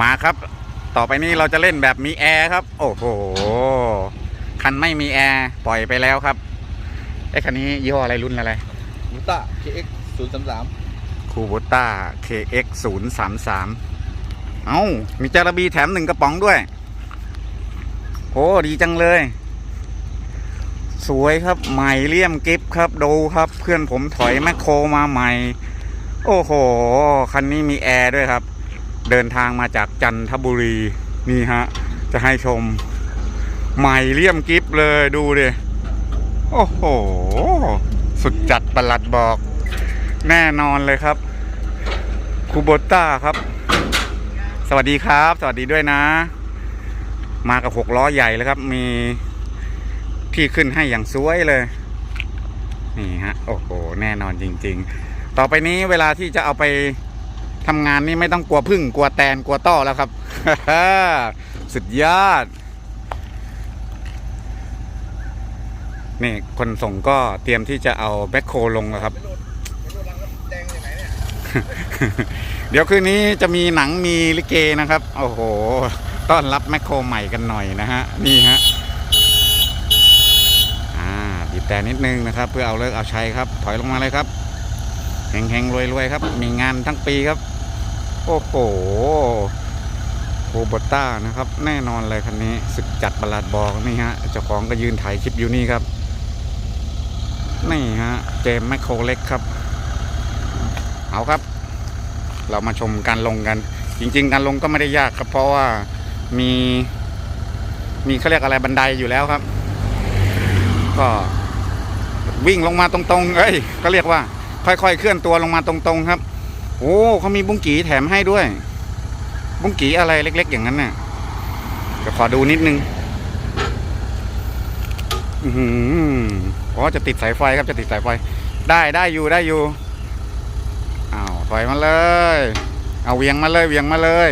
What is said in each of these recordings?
มาครับ ต่อไปนี้เราจะเล่นแบบมีแอร์ครับ โอ้โห คันไม่มีแอร์ ปล่อยไปแล้วครับไอ้คันนี้ยี่ห้ออะไรรุ่นอะไรมูต้า KX ศูนย์สามสามคูโบต้า KX 0 3 3 เอ้า มีจาระบีแถมหนึ่งกระป๋องด้วย โอ้ดีจังเลย สวยครับ ใหม่เลี่ยมกิฟครับ ดูครับ เพื่อนผมถอยแมคโครมาใหม่ โอ้โห คันนี้มีแอร์ด้วยครับ เดินทางมาจากจันทบุรีนี่ฮะ จะให้ชมใหม่เลี่ยมกิฟเลยดูดิโอ้โห สุดจัดประหลัดบอก แน่นอนเลยครับคูโบต้าครับ สวัสดีครับ สวัสดีด้วยนะ มากับหกล้อใหญ่เลยครับ มีที่ขึ้นให้อย่างสวยเลย นี่ฮะ โอ้โห แน่นอนจริง ๆ ต่อไปนี้เวลาที่จะเอาไป ทำงานนี่ไม่ต้องกลัวพึ่งกลัวแตนกลัวต้อแล้วครับ สุดยอด นี่คนส่งก็เตรียมที่จะเอาแบ็คโคลงแล้วครับ เดี๋ยวคืนนี้จะมีหนังมีลิเกนะครับ โอ้โห ต้อนรับแมคโครใหม่กันหน่อยนะฮะ นี่ฮะอ่าบีบแต่นิดนึงนะครับ เพื่อเอาเลิกเอาใช้ครับ ถอยลงมาเลยครับเฮงๆรวยๆครับ มีงานทั้งปีครับ โอ้โหโคบต้านะครับ แน่นอนเลยคันนี้สึกจัดประหลาดบอกนี่ฮะเจ้าของก็ยืนถ่ายคลิปอยู่นี่ครับ นี่ฮะเจมแมคโครเล็กครับ เอาครับ เรามาชมการลงกัน จริง ๆ การลงก็ไม่ได้ยากครับ เพราะว่ามี มีเขาเรียกอะไรบันไดอยู่แล้วครับ ก็วิ่งลงมาตรงๆเอ้ยก็เรียกว่า ค่อยๆ เคลื่อนตัวลงมาตรงๆครับ โอ้เขามีบุ้งกีแถมให้ด้วย บุ้งกีอะไรเล็ก ๆ อย่างนั้นเนี่ยเดี๋ยวขอดูนิดนึงอืออ๋อจะติดสายไฟครับจะติดสายไฟ ได้ได้อยู่ได้อยู่อ้าวถอยมาเลย เอาเวียงมาเลยเวียงมาเลย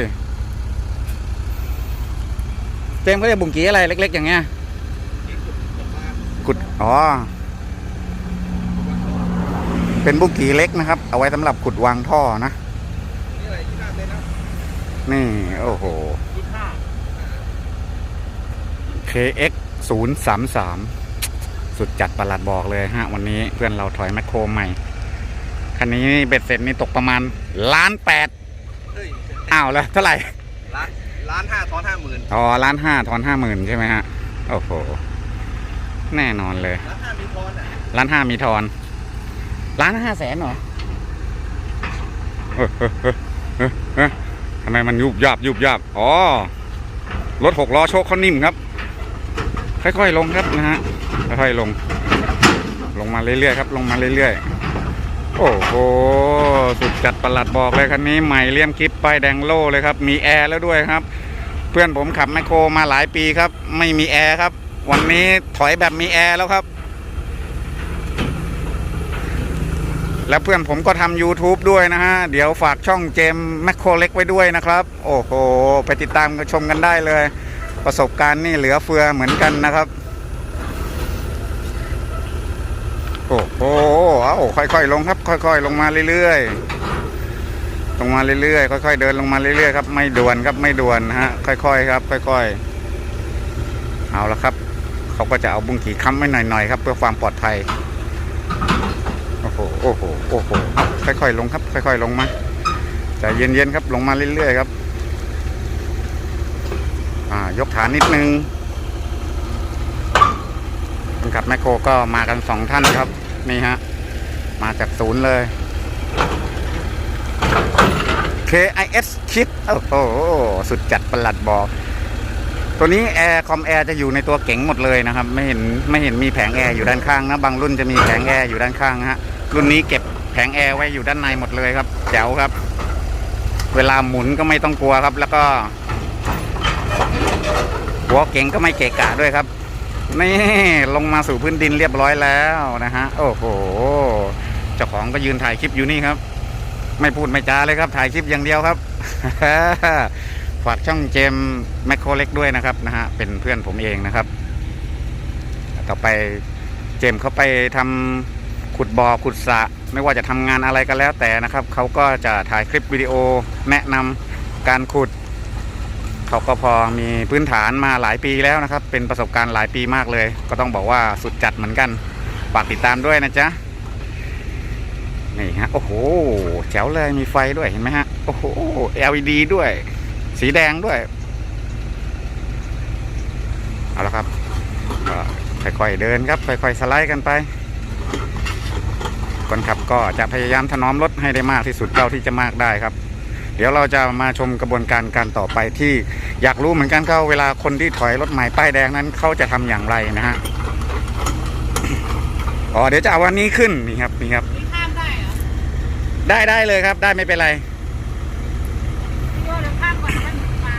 เจมเขาเรียกบุ๋งกีอะไรเล็ก ๆ อย่างเงี้ยขุดอ๋อ เป็นบุ๋งกี้เล็กนะครับ เอาไว้สำหรับขุดวางท่อนะ นี่อะไรที่หน้าเต้นนะนี่ โอ้โห ยี่ห้า KX 0 3 3 สุดจัดประหลัดบอกเลยฮะ วันนี้เพื่อนเราถอยแมคโครใหม่ คันนี้เบ็ดเสร็จนี่ตกประมาณล้านแปดเฮ้ยอ้าวแล้วเท่าไหร่ล้านล้านห้าทอนห้าหมื่นอ๋อล้านห้าทอนห้าหมื่นใช่ไหมฮะ โอ้โห แน่นอนเลยล้านห้ามีทอนอะ ล้านห้ามีทอน ล้านห้าแสนเหรอเอ้ยเอ้ยเอ้ยเอ้ยทำไมมันยุบยับยุบยับอ๋อ รถหกล้อโชคเขานิ่มครับ ค่อยๆลงครับนะฮะ ค่อยๆลง ลงมาเรื่อยๆครับ ลงมาเรื่อยๆ โอ้โห สุดจัดประหลัดบอกเลยคันนี้ใหม่เลี่ยมคลิปป้ายแดงโล่เลยครับ มีแอร์แล้วด้วยครับ เพื่อนผมขับแมคโครมาหลายปีครับ ไม่มีแอร์ครับ วันนี้ถอยแบบมีแอร์แล้วครับ แล้วเพื่อนผมก็ทำ YouTube ด้วยนะฮะ เดี๋ยวฝากช่องเจมแมคโครเล็กไว้ด้วยนะครับ โอ้โห ไปติดตามกันชมกันได้เลย ประสบการณ์นี่เหลือเฟือเหมือนกันนะครับ โอ้โหเอาค่อยๆ ลงครับ ค่อย ๆ ลงมาเรื่อยๆ ลงมาเรื่อยๆ ค่อย ๆ เดินลงมาเรื่อยๆ ครับ ไม่ด่วนครับ ไม่ด่วนฮะ ค่อยๆ ครับ ค่อย ๆ เอาละครับ เขาก็จะเอาบุ้งกี่ค้ำไว้หน่อยๆ ครับ เพื่อความปลอดภัย โอ้โหโอ้โหโอ้โหค่อยๆลงครับ ค่อยๆลงมาใจเย็นๆครับลงมาเรื่อยๆครับ อ่ายกฐานนิดนึงคนขับแมคโครก็มากันสองท่านครับ นี่ฮะ มาจากศูนย์เลย KIS คิดโอ้โห สุดจัดประหลัดบอก ตัวนี้แอร์คอมแอร์จะอยู่ในตัวเก๋งหมดเลยนะครับ ไม่เห็นไม่เห็นมีแผงแอร์อยู่ด้านข้างนะบางรุ่นจะมีแผงแอร์อยู่ด้านข้างฮะรุ่นนี้เก็บแผงแอร์ไว้อยู่ด้านในหมดเลยครับแจ๋วครับ เวลาหมุนก็ไม่ต้องกลัวครับ แล้วก็หัวเก๋งก็ไม่เกะกะด้วยครับนี่ลงมาสู่พื้นดินเรียบร้อยแล้วนะฮะโอ้โหเจ้าของก็ยืนถ่ายคลิปอยู่นี่ครับ ไม่พูดไม่จาเลยครับ ถ่ายคลิปอย่างเดียวครับ ฝากช่องเจมแมคโครเล็กด้วยนะครับนะฮะเป็นเพื่อนผมเองนะครับ ต่อไปเจมส์เขาไปทำขุดบ่อขุดสระไม่ว่าจะทำงานอะไรก็แล้วแต่นะครับเขาก็จะถ่ายคลิปวิดีโอแนะนำการขุดเขาก็พอมีพื้นฐานมาหลายปีแล้วนะครับ เป็นประสบการณ์หลายปีมากเลย ก็ต้องบอกว่าสุดจัดเหมือนกันฝากติดตามด้วยนะจ๊ะนี่ฮะโอ้โหแจ๋วเลยมีไฟด้วยเห็นไหมฮะโอ้โห LED ด้วย สีแดงด้วย เอาละครับก็ค่อยๆเดินครับ ค่อยๆสไลด์กันไป คนขับก็จะพยายามถนอมรถให้ได้มากที่สุดเท่าที่จะมากได้ครับ เดี๋ยวเราจะมาชมกระบวนการการต่อไปที่อยากรู้เหมือนกันเขาเวลาคนที่ถอยรถใหม่ป้ายแดงนั้นเขาจะทำอย่างไรนะฮะอ๋อเดี๋ยวจะเอาวันนี้ขึ้นนี่ครับนี่ครับนี่ข้ามได้เหรอได้ได้เลยครับ ได้ไม่เป็นไร พี่โยเดี๋ยวข้ามก่อนแล้วมันมา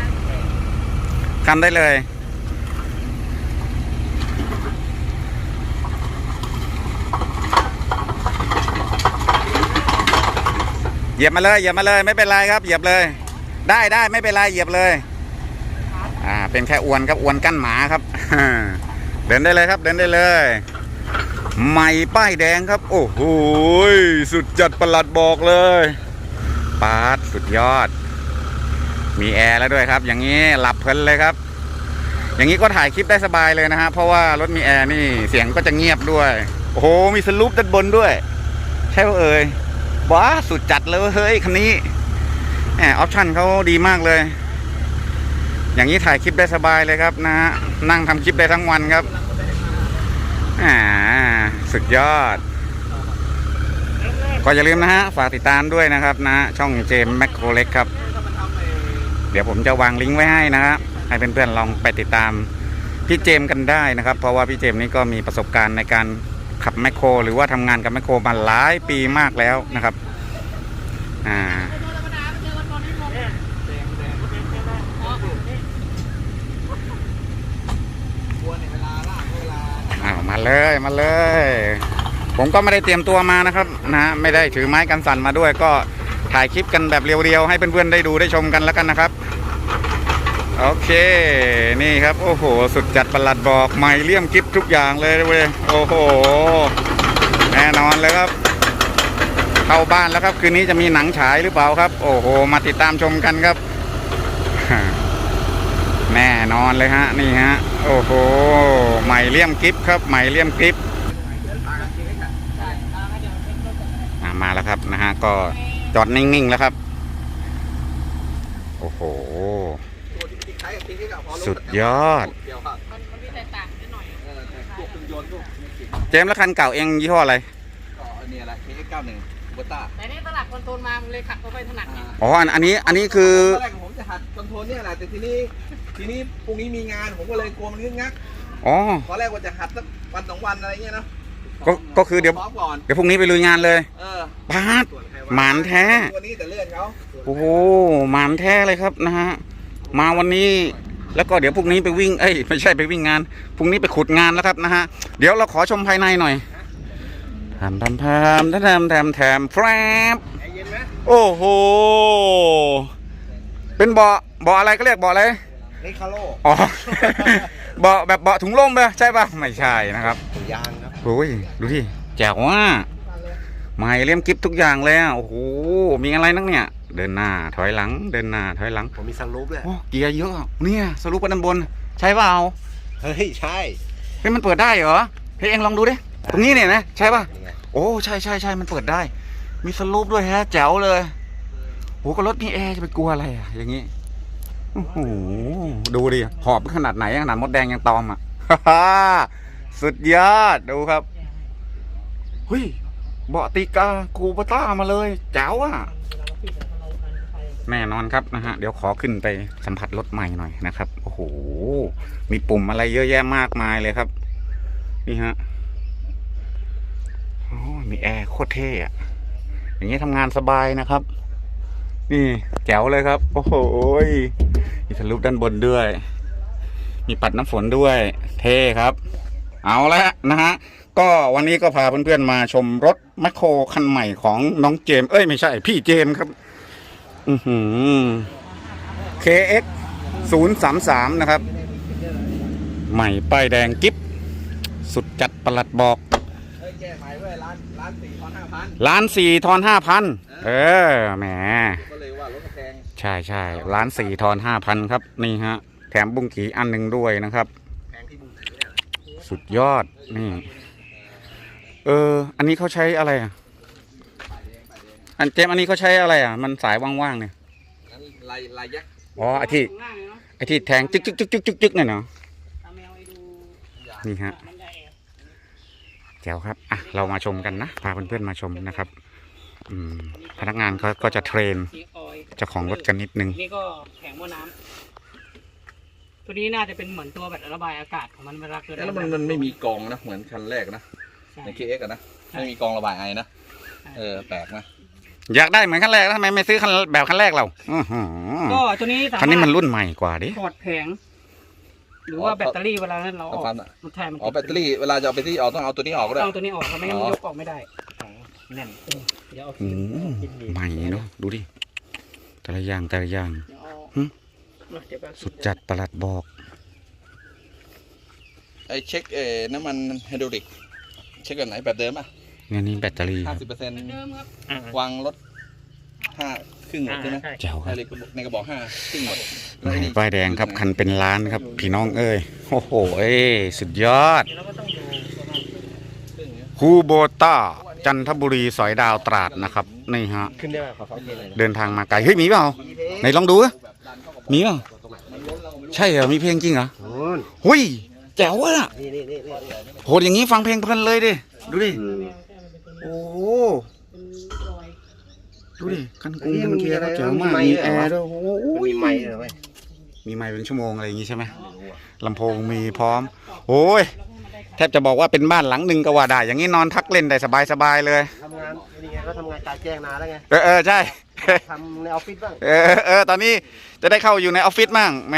ทำได้เลย เหยียบมาเลยเหยียบมาเลยไม่เป็นไรครับ เหยียบเลย ได้ได้ไม่เป็นไรเหยียบเลย อ่า เป็นแค่อวนครับอวนกั้นหมาครับ เดินได้เลยครับ เดินได้เลยใหม่ป้ายแดงครับ โอ้โหสุดจัดประหลัดบอกเลยปาดสุดยอด มีแอร์แล้วด้วยครับ อย่างนี้หลับเพลินเลยครับ อย่างนี้ก็ถ่ายคลิปได้สบายเลยนะฮะเพราะว่ารถมีแอร์นี่เสียงก็จะเงียบด้วย โอ้โห มีสลูปด้านบนด้วย ใช่ป่ะเอ่ยว้าสุดจัดเลยเฮ้ยคันนี้แหมออปชั่นเขาดีมากเลย อย่างนี้ถ่ายคลิปได้สบายเลยครับนะฮะนั่งทำคลิปได้ทั้งวันครับอ่าสุดยอด ก็อย่าลืมนะฮะ ฝากติดตามด้วยนะครับนะ ช่องเจมแมคโครเล็กครับ เดี๋ยวผมจะวางลิงก์ไว้ให้นะครับให้เพื่อนๆลองไปติดตามพี่เจมกันได้นะครับ เพราะว่าพี่เจมนี่ก็มีประสบการณ์ในการขับแมคโคร หรือว่าทำงานกับแมคโครมาหลายปีมากแล้วนะครับอ่ามาเจอกันตอนนี้งงอ๋อนี่กลัวเนี่ยเวลามาเลยมาเลย ผมก็ไม่ได้เตรียมตัวมานะครับนะฮะไม่ได้ถือไม้กันสั่นมาด้วยก็ ถ่ายคลิปกันแบบเรียวๆ ให้เพื่อนๆได้ดูได้ชมกันแล้วกันนะครับ โอเค นี่ครับ โอ้โห สุดจัดประหลัดบอกไม่เลี่ยมกิฟทุกอย่างเลยเว้ยโอ้โห แน่นอนเลยครับ เข้าบ้านแล้วครับ คืนนี้จะมีหนังฉายหรือเปล่าครับ โอ้โห มาติดตามชมกันครับ แน่นอนเลยฮะ นี่ฮะ โอ้โหใหม่เลี่ยมกิฟครับใหม่เลี่ยมกิฟมาแล้วครับนะฮะก็ จอดนิ่ง ๆ แล้วครับ โอ้โหตัวที่ที่คล้ายกับที่ที่กับพอรถสุดยอดเดียวครับมันมันมีแตกต่างนิดหน่อยเออแต่พวกเครื่องยนต์พวกมีกลิ่นเจมส์แล้วคันเก่าเองยี่ห้ออะไร ก็อันนี้แหละ KX91 โบต้าแต่นี่ตลาดคอนโทรลมามันเลยขับเข้าไปถนัดไงอ๋ออันอันนี้อันนี้คือ ตอนแรกผมจะหัดคอนโทรลเนี่ยแหละแต่ทีนี้ทีนี้พรุ่งนี้มีงานผมก็เลยกลัวมันงึกงักอ๋อ ตอนแรกว่าจะหัดสักวันสองวันอะไรเงี้ยเนาะก็ก็คือเดี๋ยว ซ้อมก่อนเดี๋ยวพรุ่งนี้ไปลุยงานเลยเออ ปาด หมานแท้ตัวนี้แต่เลื่อนเขาโอ้โหหมานแท้เลยครับนะฮะ มาวันนี้แล้วก็เดี๋ยวพรุ่งนี้ไปวิ่ง เอ้ยไม่ใช่ไปวิ่งงาน พรุ่งนี้ไปขุดงานแล้วครับนะฮะ เดี๋ยวเราขอชมภายในหน่อยทำทำทำทำทำทำทำแฟบใจเย็นไหมโอ้โห เป็นเบาะเบาะอะไรก็เรียกเบาะอะไรนี่คาโลอ๋อ เบาะแบบเบาะถุงลมไปใช่ปะไม่ใช่นะครับตัวยางครับโอ้ย ดูที่แจ๋วว่า ใหม่เลี่ยมกิฟทุกอย่างเลยอะโอ้โหมีอะไรนักเนี่ย เดินหน้าถอยหลัง เดินหน้าถอยหลังผมมีซันรูฟด้วยโอ้เกียร์เยอะเนี่ยสรุปกันด้านบน ใช่เปล่าเฮ้ยใช่เฮ้ยมันเปิดได้เหรอเฮ้ยเอ็งลองดูดิตรงนี้เนี่ยนะใช่ป่ะนี่ไงโอ้ใช่ใช่ใช่มันเปิดได้ มีสลูปด้วยฮะแจ๋วเลยโหก็รถมีแอร์จะไปกลัวอะไรอะอย่างงี้โอ้โหดูดิหอบขนาดไหนขนาดมดแดงยังตอมอะ สุดยอดดูครับเฮ้ย เบาะตีกาคูปต้ามาเลยแจ๋วอะ แน่นอนครับนะฮะ เดี๋ยวขอขึ้นไปสัมผัสรถใหม่หน่อยนะครับ โอ้โห มีปุ่มอะไรเยอะแยะมากมายเลยครับ นี่ฮะโอ้มีแอร์โคตรเท่อะอย่างนี้ทำงานสบายนะครับ นี่แจ๋วเลยครับ โอ้โหยมีทะลุด้านบนด้วย มีปัดน้ำฝนด้วย เท่ครับ เอาละนะฮะ ก็วันนี้ก็พาเพื่อนๆมาชมรถแมคโครคันใหม่ของน้องเจม เอ้ยไม่ใช่ พี่เจมครับ อือหือ KX 0 3 3 นะครับ ใหม่ป้ายแดงกิฟสุดจัดประหลัดบอกร้านสี่ทอนห้าพันล้านสี่ทอนห้าพันเออแหมใช่ใช่ร้านสี่ทอนห้าพันครับ นี่ฮะ แถมบุ้งกีอันหนึ่งด้วยนะครับ สุดยอดนี่ เออ อันนี้เขาใช้อะไรอะ อันเจมส์อันนี้เขาใช้อะไรอะ มันสายว่างๆเนี่ย นั้นลายลายยักษ์อ๋อ ไอที่ ข้างล่างเลยเนาะไอที่แทงจึ๊กจึ๊กจึ๊กจึ๊กจึ๊กจึ๊กเนี่ยเนาะ ตาแมวไปดูนี่ฮะ มันได้แอบ แจ๋วครับ อะ เรามาชมกันนะ พาเพื่อนๆมาชมนะครับ อืม พนักงานเขาก็จะเทรนสีออยล์เจ้าของรถกันนิดนึง นี่ก็แข็งว่าน้ำตัวนี้น่าจะเป็นเหมือนตัวแบบระบายอากาศของมันเวลาเกิดแล้วมันมันไม่มีกองนะเหมือนคันแรกนะ ใช่ใน KX อะนะ ไม่มีกองระบายไอนะ เออ แปลกนะ อยากได้เหมือนคันแรกแล้วทำไมไม่ซื้อคันแบบคันแรกเราอื้อหือก็ตัวนี้สาคันนี้มามันรถรุ่นใหม่กว่าดิ ถอดแผง หรือว่าแบตเตอรี่เวลานั้นเราอเอาอกความน่ะมันใช่มันอ๋อแบตเตอรี่เวลาจะเอาไปที่ออกต้องเอาตัวนี้ออกก็ได้ต้องตัวนี้ออกครับไม่งั้นมันอ๋อยกออกไม่ได้แน่นเดี๋ยวเอาโอ้โหใหม่เนาะดูดิ แต่ละอย่างแต่ละอย่าง เดี๋ยวเอาหึเดี๋ยวแป๊บสุดจัดประหลัดบอก ไอเช็คเอ่อน้ำมันไฮดรอลิก เช็คแบบไหนแบบเดิมอะงานนี้แบตเตอรี่คห้ารับสิบเปอร์เซ็นต์เหมือนเดิมครับวางรถห้าครึ่งหมดใช่ไหมแจ๋วคในรับเลยในกระบอกห้าครึ่งหมดใหม่ป้ายแดงครับ คันเป็นล้านครับ พี่น้องเอ้ยโอ้โหเอ้ยสุดยอดเดี๋ยวเราก็ต้องดูประมาณครึ่งเนี่ยคูโบต้า จันทบุรีสอยดาวตราดนะครับนี่ฮะ ขึ้นได้ไหมขอฟังเพลงหน่อยนะเดินทางมาไกลเฮ้ยมีเปล่าไหนลองดูอะมีเปล่าใช่เหรอมีเพลงจริงเหรอหุย แจ๋วอะนี่นี่นี่นี่โหดอย่างนี้ฟังเพลงเพลินเลยดิ ดูดิโอ้โหเป็นรอยดูดิกันกรุงกันเกียร์ก็แจ๋วมาก มีแอร์ด้วยโอ้โหมันมีไม้เหรอไหมมีไมค์เป็นชั่วโมงอะไรอย่างงี้ใช่ไหมลำโพงมีพร้อม โอ้ย แทบจะบอกว่าเป็นบ้านหลังหนึ่งก็ว่าได้ อย่างนี้นอนพักเล่นได้สบายๆเลย ทำงานนี่ไงก็ทำงานกลารแจ้งนานแล้วไงเออเออใช่ ทำในออฟฟิศบ้าง เออเออ ตอนนี้จะได้เข้าอยู่ในออฟฟิศมั่งแหม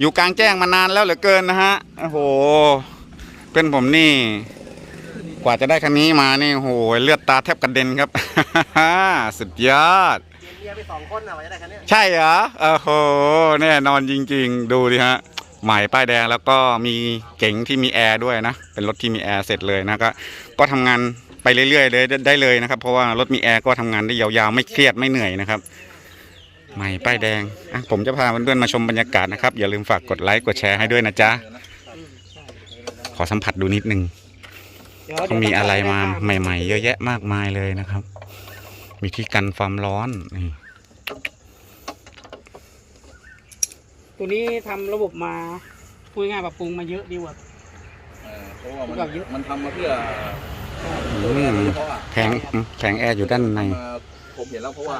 อยู่กลางแจ้งมานานแล้วเหลือเกินนะฮะโอ้โหเพื่อนผมนี่ กว่าจะได้คันนี้มานี่โอ้โหเลือดตาแทบกระเด็นครับ สุดยอดเมียไปสองคนนะว่าจะได้คันเนี้ยใช่เหรอโอ้โหแน่นอนจริง ๆ ดูดิฮะใหม่ป้ายแดงแล้วก็มีเก๋งที่มีแอร์ด้วยนะ เป็นรถที่มีแอร์เสร็จเลยนะก็ก็ทำงานไปเรื่อยๆเลยได้ได้เลยนะครับ เพราะว่ารถมีแอร์ก็ทำงานได้ยาวๆ ไม่เครียดไม่เหนื่อยนะครับ ใหม่ป้ายแดงอะผมจะพาเพื่อนๆมาชมบรรยากาศนะครับ อย่าลืมฝากกดไลค์กดแชร์ให้ด้วยนะจ๊ะ ขอสัมผัสดูนิดนึงดี๋ยวเขามีอะไรมาใหม่ ๆ เยอะแยะมากมายเลยนะครับ มีที่กันความร้อนนี่ตัวนี้ทำระบบมาพูดง่ายๆปรับปรุงมาเยอะดีกว่า เออเพราะว่ามันแบบเยอะมันทำมาเพื่ออืมเพราะว่าแข็งอืมแข็งแอร์อยู่ด้านในทำมา ผมเห็นแล้วเพราะว่า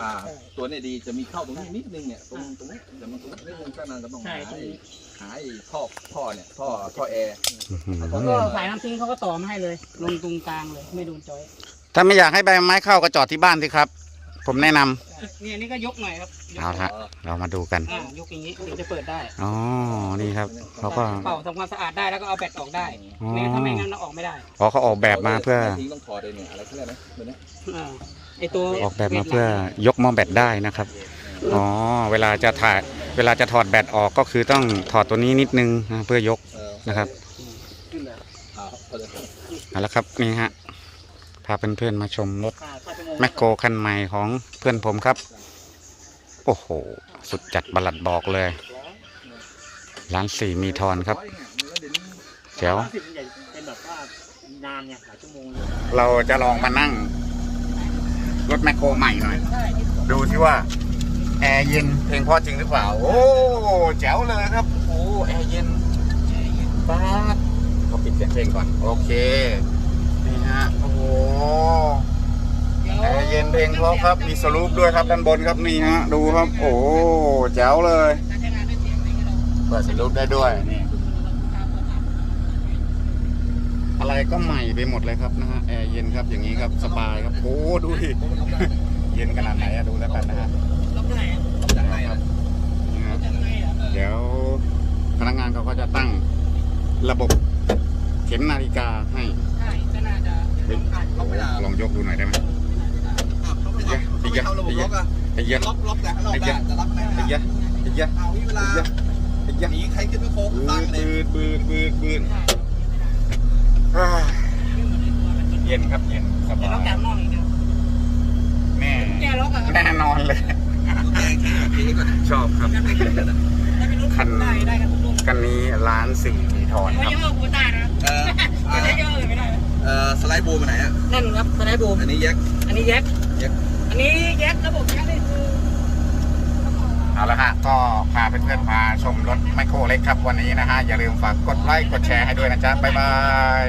ตัวเนี้ดีจะมีเข้าตรงนี้นิดนึงเนี่ยตรงตรงนี้แต่มันตรงนี้นิดนึงก็นานก็ต้องใช่หาตรงไอ้นี้ หาไอ้ท่อท่อเนี่ยท่อท่อแอร์อื้อหือแล้วก็สายน้ำทิ้งเขาก็ต่อมาให้เลย ลงตรงกลางเลย ไม่โดนจอยถ้าไม่อยากให้ใบไม้เข้าก็จอดที่บ้านสิครับ ผมแนะนำ เนี่ยนี่ก็ยกหน่อยครับยกเอาละ เรามาดูกัน อ่ายกอย่างนี้ถึงจะเปิดได้อ๋อ นี่ครับเขาก็ เป่าทำความสะอาดได้แล้วก็เอาแบตออกได้อ๋อ ไม่งั้นถ้าไม่งั้นเราออกไม่ได้อ๋อเขาออกแบบมาเพื่อ ทิ้งต้องถอดเลยเนี่ยอะไรเขาเรียกนะตัวเนี้ยอ่า ไอตัวออกแบบมาเพื่อยกหมอแบตได้นะครับ อ๋อ เวลาจะถ่ายเวลาจะถอดแบตออกก็คือต้องถอดตัวนี้นิดนึงนะเพื่อยกเออนะครับขึ้นนะอ่าเขาจะเอาละครับนี่ฮะพาเพื่อนๆมาชมรถอ่าถ้าเป็นแมคโครคันใหม่ของเพื่อนผมครับ โอ้โห สุดจัดบลัดบอกเลย ร้านสี่มีทอนครับแจ๋วสิบใหญ่เป็นแบบว่านานไงหลายชั่วโมงเลยเราจะลองมานั่ง รถแมคโครใหม่หน่อย ดูที่ว่า แอร์เย็นเพลงเพราะจริงหรือเปล่า โอ้แจ๋วเลยครับ โอ้แอร์เย็นแอร์เย็นป้าดเขาปิดเสียงเพลงก่อน โอเค นี่ฮะ โอ้โหแอร์เย็นเพลงเพราะครับ มีสรูปด้วยครับด้านบนครับนี่ฮะ ดูครับ โอ้แจ๋วเลยเสียงอะไรก็เราเปิดสรูปได้ด้วยนี่ อะไรก็ใหม่ไปหมดเลยครับนะฮะแอร์เย็นครับอย่างนี้ครับสบายครับโอ้ดูดิเย็นขนาดไหนอะดูแล้วกันนะฮะล็อกได้อะจากไหนอะนี่ฮะล็อกได้อะเดี๋ยวพนักงานเขาก็จะตั้งระบบเข็มนาฬิกาให้ใช่ก็น่าจะเฮ้ยโอ้ลองยกดูหน่อยได้ไหมอ้าวเขาไม่ทำเขาไม่ทำระบบล็อกอะไอ้เหี้ยล็อกล็อกแต่ข้างนอกได้แต่ล็อกไม่ไอ้ได้เหี้ยไอ้เหี้ยเอาเวลาไอ้เหี้ยหนีใครขึ้นไปโค้งบืตั้งดเลยบืดบืดบืดบืด เฮ้ยเย็นครับเย็นสเดี๋ยวบาล็อกยจากนอกอีกเดียวแน่แกล็อกอะครับแน่นอนเลยดูแดงเคเคก่อนนะชอบครับได้เป็นรุ่นคันได้ได้กันทุกรุ่นกันนี้ร้านสี่มีทอนไม่ครับเยอะกูตายนะเอ่อไม่ได้เยอะเลยไม่ได้เอ่อสไลด์โบว์ไปไหนอะนั่นครับสไลด์บูมอันนี้แยกอันนี้แยกแยกอันนี้แยกระบบแยกนี่คือเอาละฮะก็พาเพื่อนๆมาชมรถไมโครเล็กครับวันนี้นะฮะ อย่าลืมฝากกดไลค์กดแชร์ให้ด้วยนะจ๊ะ บ๊ายบาย